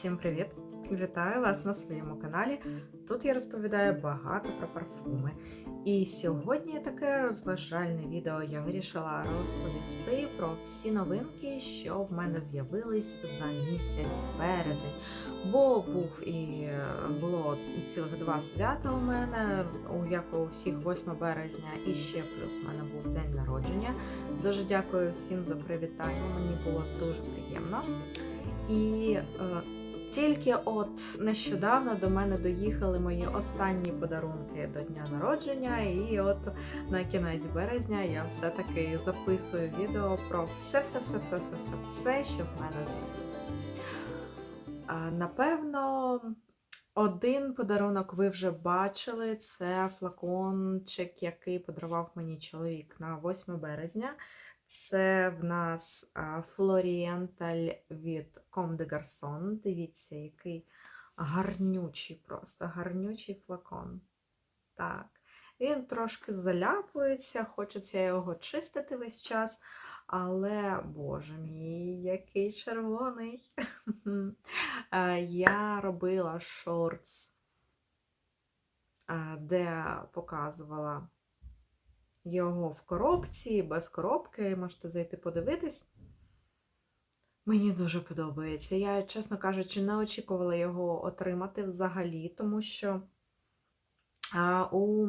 Всім привіт! Вітаю вас на своєму каналі. Тут я розповідаю багато про парфуми. І сьогодні таке розважальне відео я вирішила розповісти про всі новинки, що в мене з'явились за місяць березень. Бо був і було цілих два свята у мене, як у всіх 8 березня, і ще плюс у мене був день народження. Дуже дякую всім за привітання. Мені було дуже приємно. І е, тільки от нещодавно до мене доїхали мої останні подарунки до дня народження, і от на кінець березня я все-таки записую відео про все, все, все, все, все, все, все, що в мене з'явилося. Напевно, один подарунок ви вже бачили. Це флакончик, який подарував мені чоловік на 8 березня. Це в нас Флорієнталь від Comme de Garçon. Дивіться, який гарнючий, просто гарнючий флакон. Так. Він трошки заляпується, хочеться його чистити весь час. Але, боже мій, який червоний. Е, Я робила шортс, е, де показувала його в коробці, без коробки. Можете зайти подивитись. Мені дуже подобається. Я, чесно кажучи, не очікувала його отримати взагалі, тому що у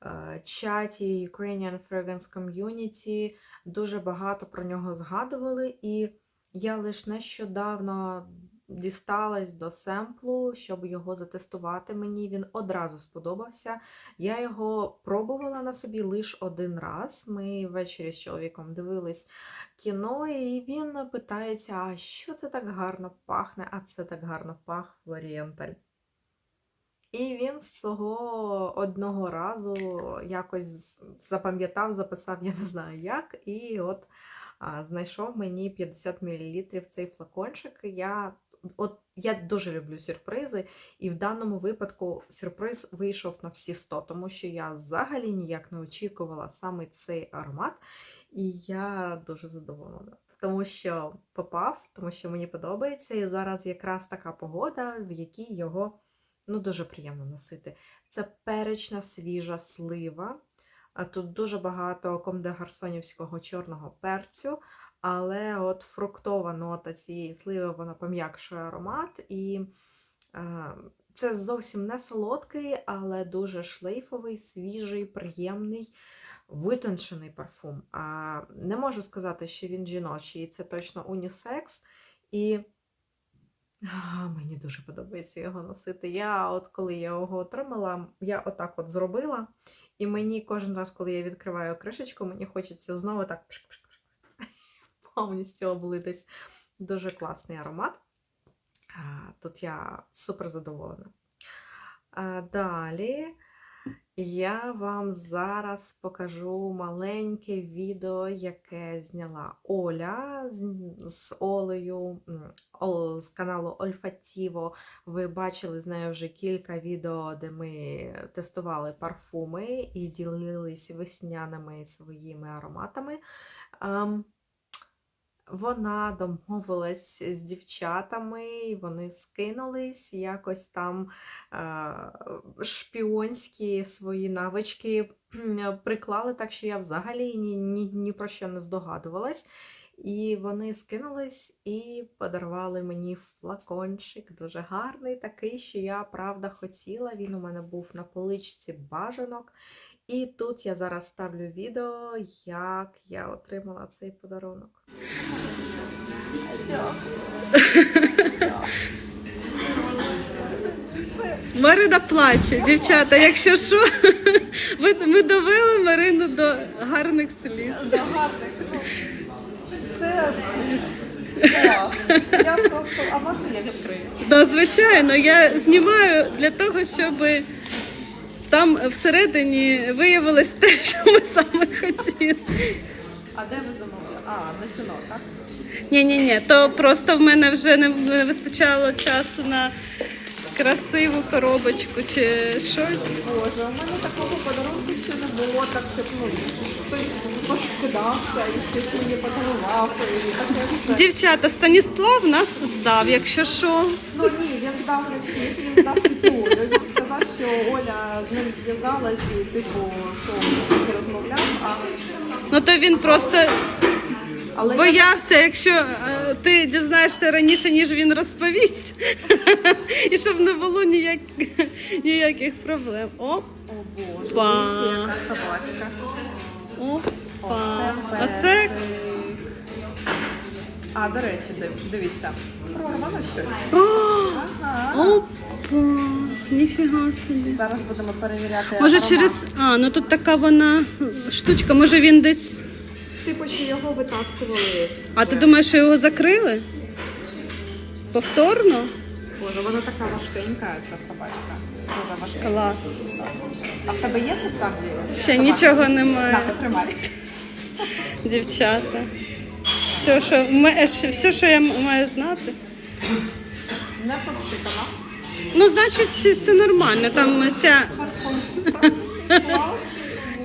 а, чаті Ukrainian Fragrance Community дуже багато про нього згадували, і я лише нещодавно дісталась до семплу, щоб його затестувати. Мені він одразу сподобався. Я його пробувала на собі лише один раз. Ми ввечері з чоловіком дивились кіно, і він питається: а що це так гарно пахне? А це так гарно пах Флорієнталь. І він з цього одного разу якось запам'ятав, записав, я не знаю як, і от знайшов мені 50 мл цей флакончик. Я От я дуже люблю сюрпризи, і в даному випадку сюрприз вийшов на всі 100, тому що я взагалі ніяк не очікувала саме цей аромат, і я дуже задоволена. Тому що попав, тому що мені подобається, і зараз якраз така погода, в якій його ну, дуже приємно носити. Це перечна свіжа слива. Тут дуже багато комде-гарсонівського чорного перцю. Але от фруктова нота цієї сливи вона пом'якшує аромат. І е, це зовсім не солодкий, але дуже шлейфовий, свіжий, приємний, витончений парфум. А Не можу сказати, що він жіночий, це точно унісекс. І а, мені дуже подобається його носити. Я, от коли я його отримала, я отак от зробила. І мені кожен раз, коли я відкриваю кришечку, мені хочеться знову так пшк-пшк повністю облитись. Дуже класний аромат. Тут я супер задоволена. Далі я вам зараз покажу маленьке відео, яке зняла Оля з Олею з каналу Ольфатіво. Ви бачили з нею вже кілька відео, де ми тестували парфуми і ділились весняними своїми ароматами. Вона домовилась з дівчатами, і вони скинулись якось там е, шпіонські свої навички приклали, так що я взагалі ні, ні, ні про що не здогадувалась. І вони скинулись і подарували мені флакончик, дуже гарний, такий, що я правда хотіла. Він у мене був на поличці бажанок. І тут я зараз ставлю відео, як я отримала цей подарунок. Марина плаче, дівчата, якщо що, ви- ми довели Марину до гарних сліз. До гарних. Це клас. Я просто. А можна я відкрию? Да, звичайно, я знімаю для того, щоб там всередині виявилось те, що ми саме хотіли. А де ви замовили? А, на цінок, так? Ні, ні, ні, то просто в мене вже не, вистачало часу на красиву коробочку чи щось. Боже, у мене такого подарунку ще не було, так щоб ну, хтось пошкодався і щось мені подарував. І таке все. Дівчата, Станіслав нас здав, якщо що. Ну ні, він здав не всіх, він здав сказав, що Оля з ним зв'язалась і типу, що він розмовляв, а Ну то він просто але боявся, якщо е, ти дізнаєшся раніше, ніж він розповість. І щоб не було ніяк... ніяких проблем. О, О боже, Па. дивіться, яка собачка. опа. Оце Оце А, до речі, див- дивіться, прорвано щось. О, Ага. опа. Ніфіга собі. Зараз будемо перевіряти. Може аромат. через. А, ну тут така вона штучка, може він десь. Типу, що його витаскували. А ти думаєш, що його закрили? Повторно? Боже, вона така важкенька, ця собачка. Дуже важка. Клас. А в тебе є тут сам Ще нічого немає. На, потримай. Дівчата. Все, що, е, все, що я маю знати. Не повтикана. Ну, значить, все нормально. Там ця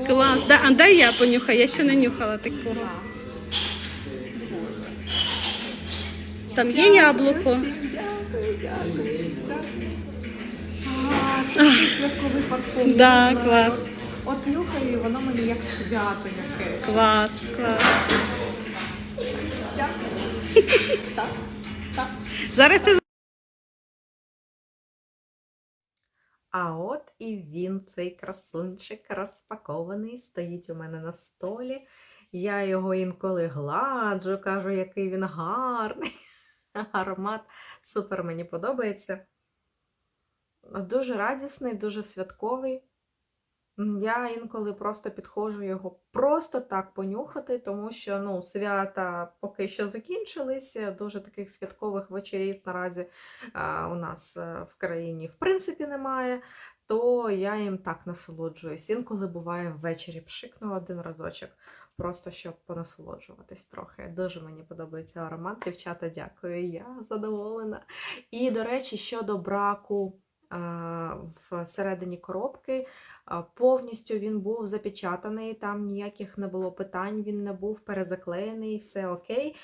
Клас. Да, а дай я понюхаю, я ще не нюхала такого. Там є яблуко. Дякую, дякую, святковий парфум. Да, клас. От нюхаю, і воно мені як свято яке. Клас, клас. Дякую. Так, так. Зараз я А от і він, цей красунчик, розпакований, стоїть у мене на столі. Я його інколи гладжу, кажу, який він гарний. Аромат супер мені подобається. Дуже радісний, дуже святковий. Я інколи просто підходжу його просто так понюхати, тому що ну, свята поки що закінчилися. Дуже таких святкових вечорів наразі а, у нас е, в країні в принципі немає, то я їм так насолоджуюсь. Інколи буває ввечері пшикнула один разочок, просто щоб понасолоджуватись трохи. Дуже мені подобається аромат. Дівчата, дякую, я задоволена. І, до речі, щодо браку всередині коробки. Повністю він був запечатаний, там ніяких не було питань, він не був перезаклеєний, все окей.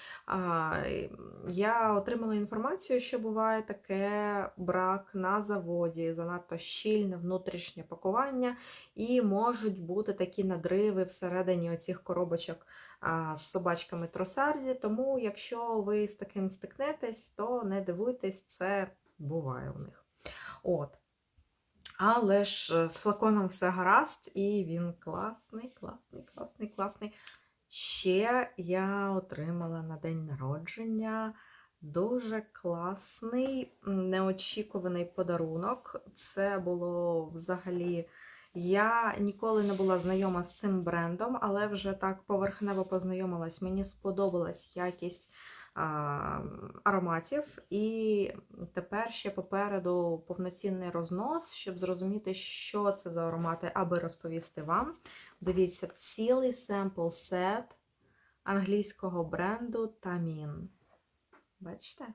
Я отримала інформацію, що буває таке брак на заводі, занадто щільне внутрішнє пакування, і можуть бути такі надриви всередині оцих коробочок з собачками тросарді. Тому, якщо ви з таким стикнетесь, то не дивуйтесь, це буває у них. От. Але ж е, з флаконом все гаразд, і він класний, класний, класний, класний. Ще я отримала на день народження дуже класний, неочікуваний подарунок. Це було взагалі. Я ніколи не була знайома з цим брендом, але вже так поверхнево познайомилась. Мені сподобалась якість ароматів, і тепер ще попереду повноцінний рознос, щоб зрозуміти, що це за аромати, аби розповісти вам. Дивіться, цілий семпл сет англійського бренду Тамін. Бачите?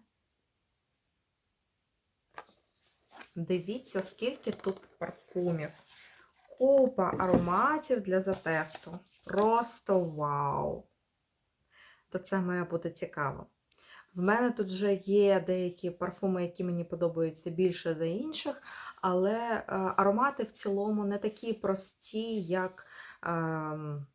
Дивіться, скільки тут парфумів. Купа ароматів для затесту. Просто вау! То це має бути цікаво. В мене тут вже є деякі парфуми, які мені подобаються більше за інших, але е, аромати в цілому не такі прості, як ем,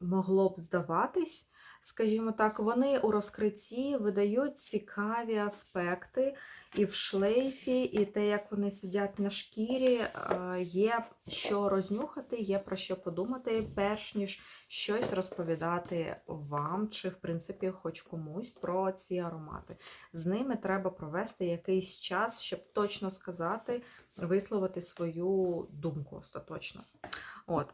могло б здаватись. Скажімо так, вони у розкритті видають цікаві аспекти і в шлейфі, і те, як вони сидять на шкірі, е, є що рознюхати, є про що подумати, перш ніж щось розповідати вам, чи, в принципі, хоч комусь про ці аромати. З ними треба провести якийсь час, щоб точно сказати, висловити свою думку остаточно. От,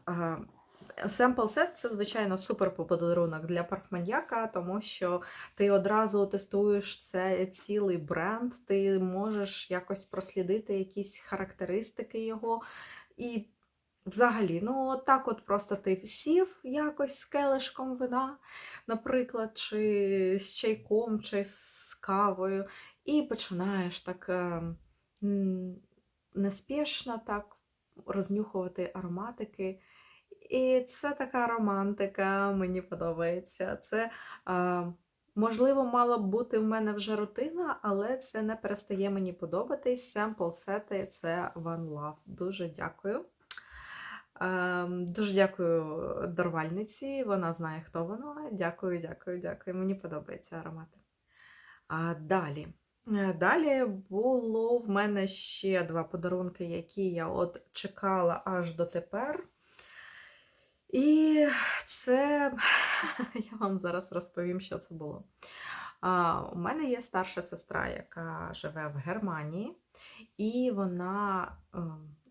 Семпл сет це, звичайно, супер подарунок для парфманьяка, тому що ти одразу тестуєш це цілий бренд, ти можеш якось прослідити якісь характеристики його. І взагалі, ну так от просто ти сів якось з келишком вина, наприклад, чи з чайком, чи з кавою, і починаєш так е, неспішно так рознюхувати ароматики. І це така романтика, мені подобається. Це, можливо, мала б бути в мене вже рутина, але це не перестає мені подобатись. Семпл сети це One Love. Дуже дякую. Ем, Дуже дякую дарвальниці, вона знає, хто вона. Дякую, дякую, дякую. Мені подобаються аромати. А далі. Е, Далі було в мене ще два подарунки, які я от чекала аж до тепер. І це я вам зараз розповім, що це було. У мене є старша сестра, яка живе в Германії, і вона е,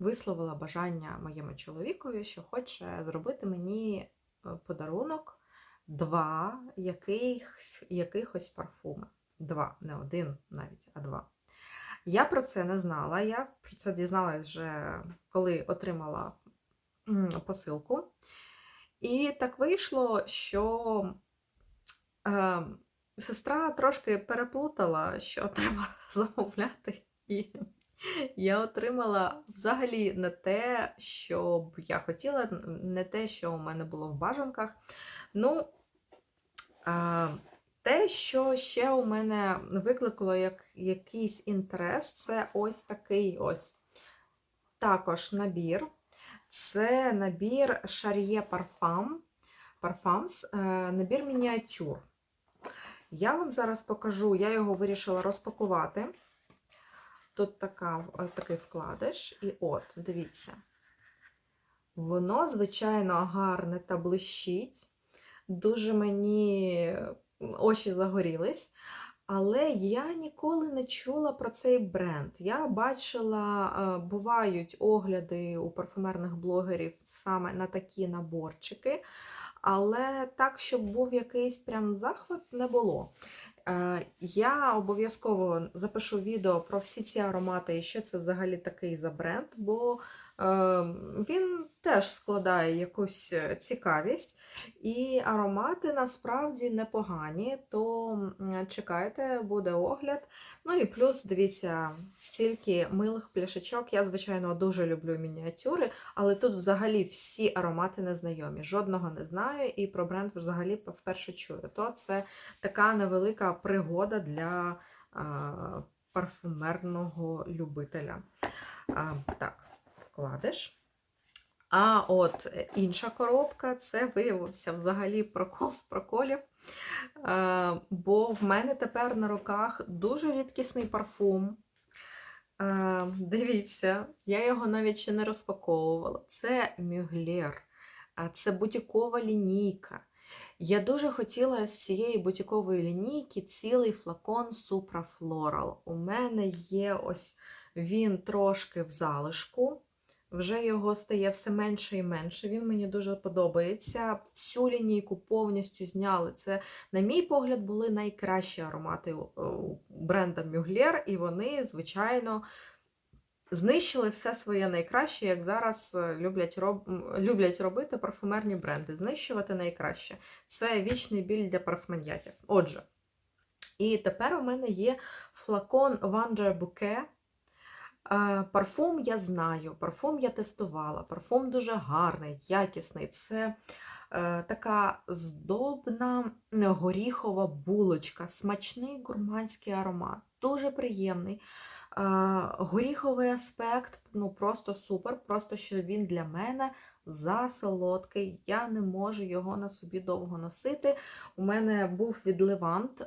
висловила бажання моєму чоловікові, що хоче зробити мені е, подарунок два якихось, якихось парфуми. Два, не один навіть, а два. Я про це не знала. Я про це дізналась вже коли отримала посилку. І так вийшло, що е, сестра трошки переплутала, що треба замовляти. І я отримала взагалі не те, що б я хотіла, не те, що у мене було в бажанках. Ну, е, те, що ще у мене викликало як якийсь інтерес, це ось такий ось також набір. Це набір Charrier Parfum, Parfums, е, набір мініатюр. Я вам зараз покажу, я його вирішила розпакувати. Тут така, е, такий вкладиш, і от, дивіться. Воно, звичайно, гарне та блищить. Дуже мені очі загорілись. Але я ніколи не чула про цей бренд. Я бачила, е, бувають огляди у парфумерних блогерів саме на такі наборчики, але так, щоб був якийсь прям захват, не було. Е, Я обов'язково запишу відео про всі ці аромати і що це взагалі такий за бренд, бо він теж складає якусь е, цікавість, і аромати насправді непогані, то чекайте, буде огляд. Ну і плюс, дивіться, стільки милих пляшечок. Я, звичайно, дуже люблю мініатюри, але тут взагалі всі аромати незнайомі. Жодного не знаю, і про бренд взагалі вперше чую. То це така невелика пригода для а, парфумерного любителя. А, так, вкладиш. А от е, інша коробка це виявився взагалі прокол з проколів. Е, бо в мене тепер на руках дуже рідкісний парфум. Е, дивіться, я його навіть ще не розпаковувала. Це Мюглер, це бутікова лінійка. Я дуже хотіла з цієї бутікової лінійки цілий флакон Floral. У мене є ось він трошки в залишку. Вже його стає все менше і менше. Він мені дуже подобається. Всю лінійку повністю зняли. Це, на мій погляд, були найкращі аромати у бренда Мюглер, і вони, звичайно, знищили все своє найкраще, як зараз е, люблять, роб... люблять робити парфумерні бренди. Знищувати найкраще. Це вічний біль для парфманьятів. Отже, і тепер у мене є флакон Вандер Bouquet. Е, Парфум я знаю, парфум я тестувала, парфум дуже гарний, якісний. Це е, така здобна горіхова булочка, смачний гурманський аромат, дуже приємний. Е, горіховий аспект, ну просто супер, просто що він для мене засолодкий. Я не можу його на собі довго носити. У мене був від Левант.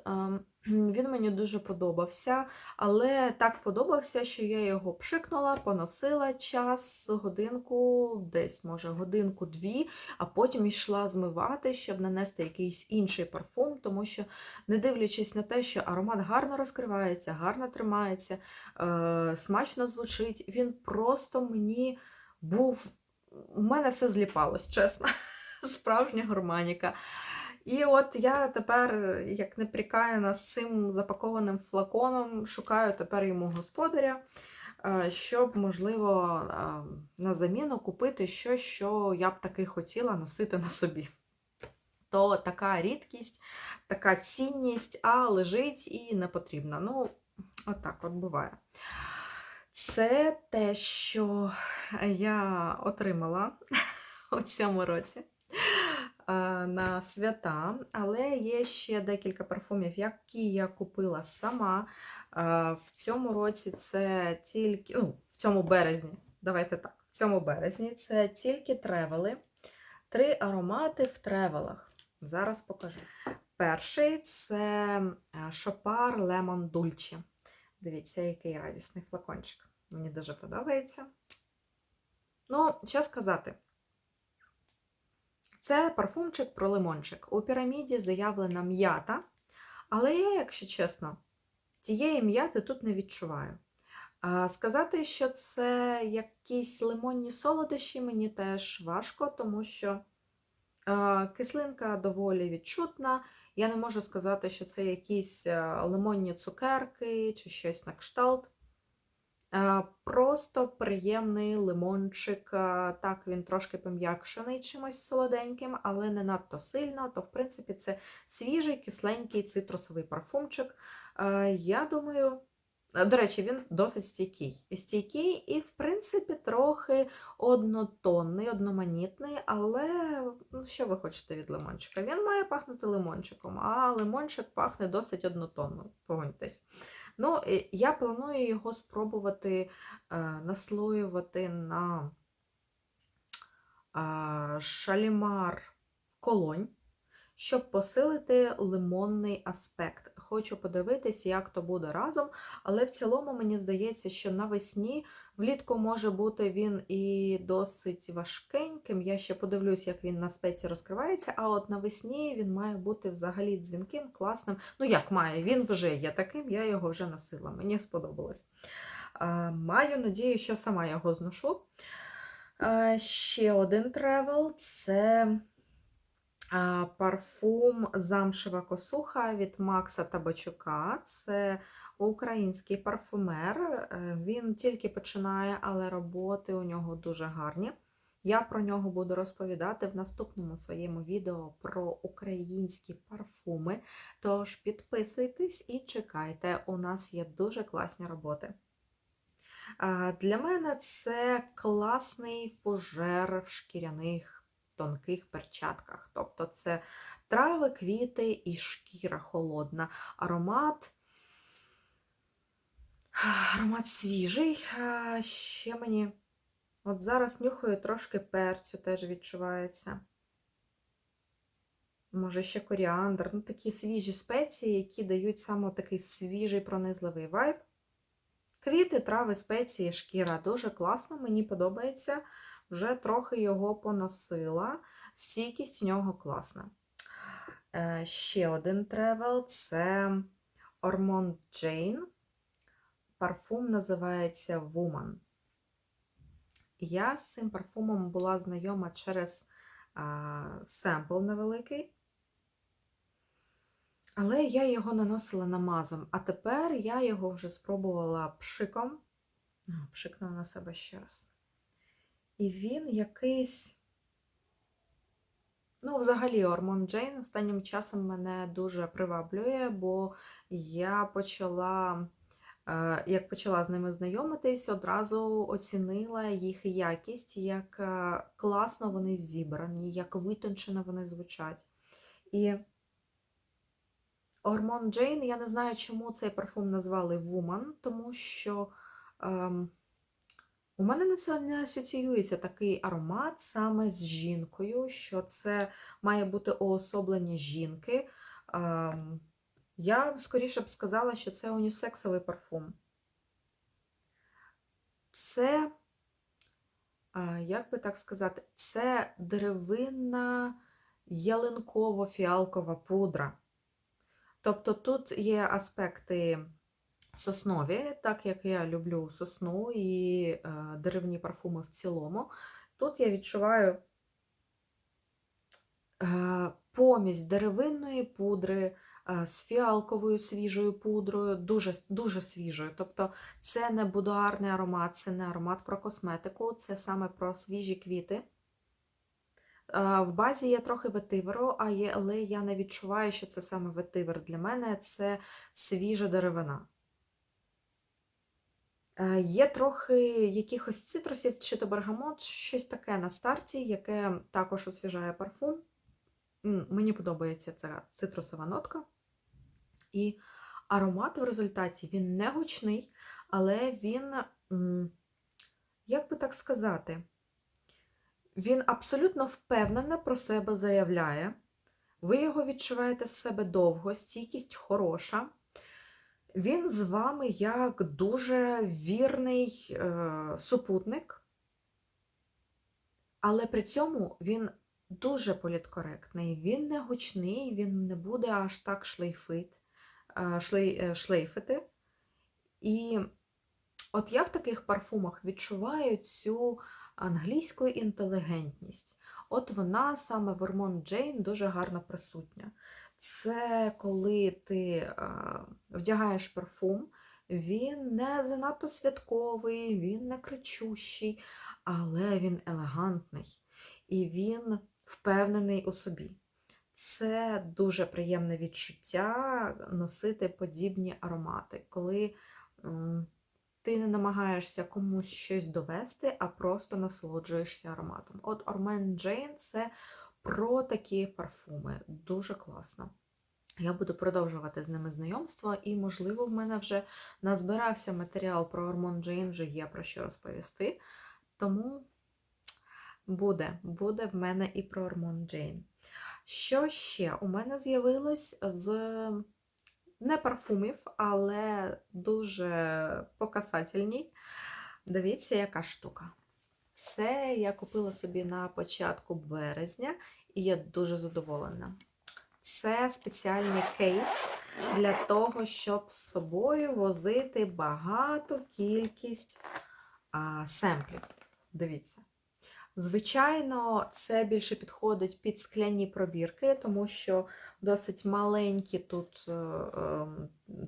Він мені дуже подобався, але так подобався, що я його пшикнула, поносила час, годинку, десь, може, годинку-дві, а потім йшла змивати, щоб нанести якийсь інший парфум, тому що, не дивлячись на те, що аромат гарно розкривається, гарно тримається, е- смачно звучить, він просто мені був. У мене все зліпалось, чесно. Справжня гурманіка. І от я тепер, як не прикаяна з цим запакованим флаконом, шукаю тепер йому господаря, е, щоб, можливо, е, на заміну купити щось, що я б таки хотіла носити на собі. То така рідкість, така цінність, а лежить і не потрібна. Ну, отак от буває. Це те, що я отримала у цьому році на свята, але є ще декілька парфумів, які я купила сама. В цьому році це тільки, ну, в цьому березні, давайте так, в цьому березні це тільки тревели. Три аромати в тревелах. Зараз покажу. Перший це е, Шопар Лемон Дульчі. Дивіться, який радісний флакончик. Мені дуже подобається. Ну, що сказати. Це парфумчик про лимончик. У піраміді заявлена м'ята, але я, якщо чесно, тієї м'яти тут не відчуваю. Сказати, що це якісь лимонні солодощі, мені теж важко, тому що кислинка доволі відчутна. Я не можу сказати, що це якісь лимонні цукерки чи щось на кшталт. Е, Просто приємний лимончик. е, Так, він трошки пом'якшений чимось солоденьким, але не надто сильно. То, в принципі, це свіжий, кисленький цитрусовий парфумчик. Е, Я думаю, до речі, він досить стійкий. Стійкий і, в принципі, трохи однотонний, одноманітний, але ну, що ви хочете від лимончика? Він має пахнути лимончиком, а лимончик пахне досить однотонно, погодьтесь. Ну, я планую його спробувати е, наслоювати на е, шалімар колонь, щоб посилити лимонний аспект. Хочу подивитись, як то буде разом, але в цілому мені здається, що навесні влітку може бути він і досить важкеньким. Я ще подивлюсь, як він на спеці розкривається, а от навесні він має бути взагалі дзвінким, класним. Ну, як має, він вже є таким, я його вже носила. Мені сподобалось. Маю надію, що сама його зношу. Ще один тревел це парфум Замшева косуха від Макса Табачука. Це український парфумер. Е, Він тільки починає, але роботи у нього дуже гарні. Я про нього буду розповідати в наступному своєму відео про українські парфуми. Тож підписуйтесь і чекайте, у нас є дуже класні роботи. Для мене це класний фужер в шкіряних тонких перчатках. Тобто це трави, квіти і шкіра холодна. Аромат. Аромат свіжий. Ще мені. От зараз нюхаю трошки перцю, теж відчувається. Може, ще коріандр. Ну, такі свіжі спеції, які дають саме такий свіжий пронизливий вайб. Квіти, трави, спеції, шкіра дуже класно, мені подобається. Вже трохи його поносила. Стійкість у нього класна. Е, ще один тревел це Ormond Jane. Парфум називається Woman. Я з цим парфумом була знайома через а, семпл невеликий. Але я його наносила намазом, а тепер я його вже спробувала пшиком. Ну, Пшикнула на себе ще раз. І він якийсь. Ну, взагалі, Ормон Джейн останнім часом мене дуже приваблює, бо я почала, як почала з ними знайомитись, одразу оцінила їх якість, як е, класно вони зібрані, як витончено вони звучать. І Ормон Джейн, я не знаю, чому цей парфум назвали Woman, тому що. Ем, у мене на це не асоціюється такий аромат саме з жінкою, що це має бути уособлення жінки. Ем, Я скоріше б сказала, що це унісексовий парфум. Це, як би так сказати, це деревинна ялинково-фіалкова пудра. Тобто тут є аспекти соснові, так як я люблю сосну і е, деревні парфуми в цілому. Тут я відчуваю е, помість деревинної пудри з фіалковою свіжою пудрою, дуже, дуже свіжою. Тобто це не будуарний аромат, це не аромат про косметику, це саме про свіжі квіти. Е, В базі є трохи ветиверу, але я не відчуваю, що це саме ветивер. Для мене це свіжа деревина. Е, Є трохи якихось цитрусів, чи то бергамот, щось таке на старті, яке також освіжає парфум. Мені подобається ця цитрусова нотка. І аромат в результаті він не гучний, але він, як би так сказати, він абсолютно впевнено про себе заявляє. Ви його відчуваєте з себе довго, стійкість хороша. Він з вами як дуже вірний е, супутник, але при цьому він дуже політкоректний, він не гучний, він не буде аж так шлейфит, шлей, е, шлейфити. І от я в таких парфумах відчуваю цю англійську інтелігентність. От вона саме в Ормон Джейн дуже гарно присутня. Це коли ти е, вдягаєш парфум, він не занадто святковий, він не кричущий, але він елегантний і він впевнений у собі. Це дуже приємне відчуття носити подібні аромати, коли ти не намагаєшся комусь щось довести, а просто насолоджуєшся ароматом. От Ormen Jane це про такі парфуми. Дуже класно. Я буду продовжувати з ними знайомство, і, можливо, в мене вже назбирався матеріал про Ормон Джейн, вже є про що розповісти. Тому буде, буде в мене і про Ормон Джейн. Що ще? У мене з'явилось з не парфумів, але дуже показательні. Дивіться, яка штука. Це я купила собі на початку березня, і я дуже задоволена. Це спеціальний кейс для того, щоб з собою возити багату кількість а, семплів. Дивіться. Звичайно, це більше підходить під скляні пробірки, тому що досить маленькі тут е, е,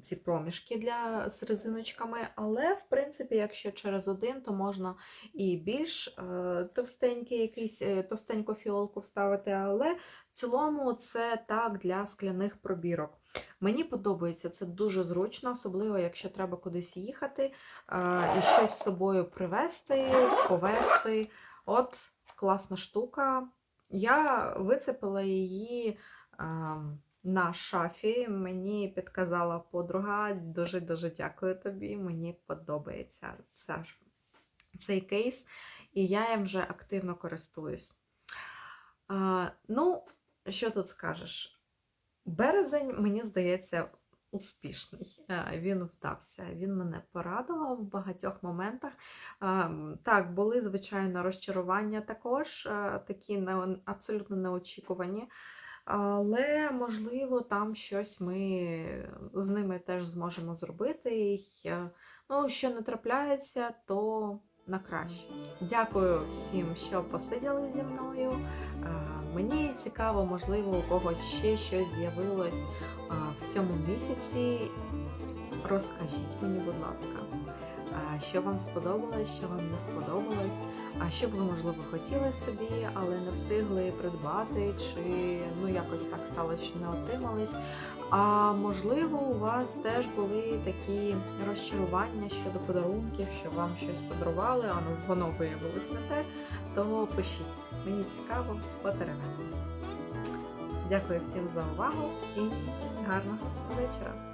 ці проміжки для з резиночками, але в принципі, якщо через один, то можна і більш е, товстенький якийсь е, товстеньку фіолку вставити, але в цілому це так для скляних пробірок. Мені подобається це дуже зручно, особливо якщо треба кудись їхати і щось з собою привезти, повезти. От класна штука. Я вицепила її а, на шафі. Мені підказала подруга. Дуже-дуже дякую тобі. Мені подобається цей кейс, і я їм вже активно користуюсь. А, ну, що тут скажеш? Березень, мені здається, успішний. Е, Він вдався. Він мене порадував в багатьох моментах. Ем, Так, були, звичайно, розчарування також, е, такі не, абсолютно неочікувані. Але, можливо, там щось ми з ними теж зможемо зробити. Е, ну, що не трапляється, то на краще. Дякую всім, що посиділи зі мною. Е, Мені цікаво, можливо, у когось ще щось з'явилось в цьому місяці. Розкажіть мені, будь ласка, що вам сподобалось, що вам не сподобалось, а що б ви, можливо, хотіли собі, але не встигли придбати, чи ну якось так сталося, що не отримались. А можливо, у вас теж були такі розчарування щодо подарунків, що вам щось подарували, а ну, воно виявилось не те, то пишіть. Мені цікаво, потеревемо. Дякую всім за увагу і гарного вечора!